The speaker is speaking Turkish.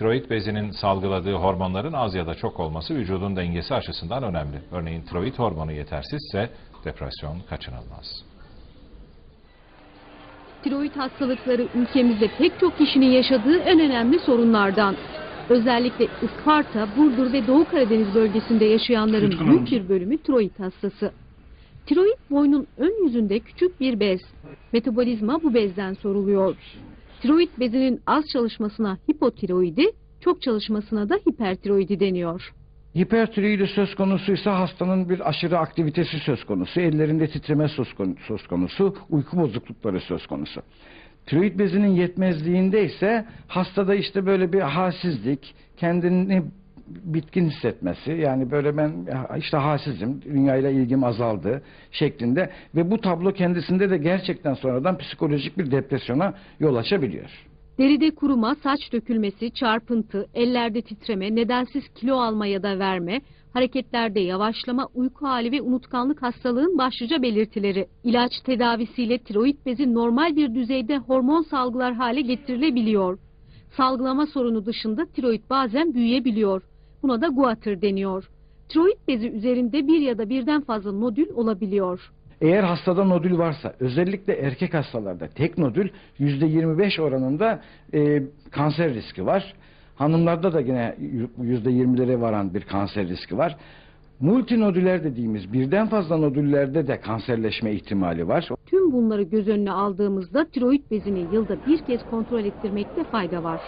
Tiroid bezinin salgıladığı hormonların az ya da çok olması vücudun dengesi açısından önemli. Örneğin tiroid hormonu yetersizse depresyon kaçınılmaz. Tiroid hastalıkları ülkemizde pek çok kişinin yaşadığı en önemli sorunlardan. Özellikle Isparta, Burdur ve Doğu Karadeniz bölgesinde yaşayanların büyük bir bölümü tiroid hastası. Tiroid boynun ön yüzünde küçük bir bez. Metabolizma bu bezden soruluyor. Tiroid bezinin az çalışmasına hipotiroidi, çok çalışmasına da hipertiroidi deniyor. Hipertiroidi söz konusuysa hastanın bir aşırı aktivitesi söz konusu, ellerinde titreme söz konu- söz konusu, uyku bozuklukları söz konusu. Tiroid bezinin yetmezliğinde ise hastada işte böyle bir halsizlik, kendini bitkin hissetmesi yani böyle ben işte halsizim, dünyayla ilgim azaldı şeklinde ve bu tablo kendisinde de gerçekten sonradan psikolojik bir depresyona yol açabiliyor. Deride kuruma, saç dökülmesi, çarpıntı, ellerde titreme, nedensiz kilo alma ya da verme, hareketlerde yavaşlama, uyku hali ve unutkanlık hastalığın başlıca belirtileri. İlaç tedavisiyle tiroid bezi normal bir düzeyde hormon salgılar hale getirilebiliyor. Salgılama sorunu dışında tiroid bazen büyüyebiliyor. Buna da guatr deniyor. Tiroid bezi üzerinde bir ya da birden fazla nodül olabiliyor. Eğer hastada nodül varsa özellikle erkek hastalarda tek nodül %25 oranında e, kanser riski var. Hanımlarda da yine %20'lere varan bir kanser riski var. Multinodüler dediğimiz birden fazla nodüllerde de kanserleşme ihtimali var. Tüm bunları göz önüne aldığımızda tiroid bezini yılda bir kez kontrol ettirmekte fayda var.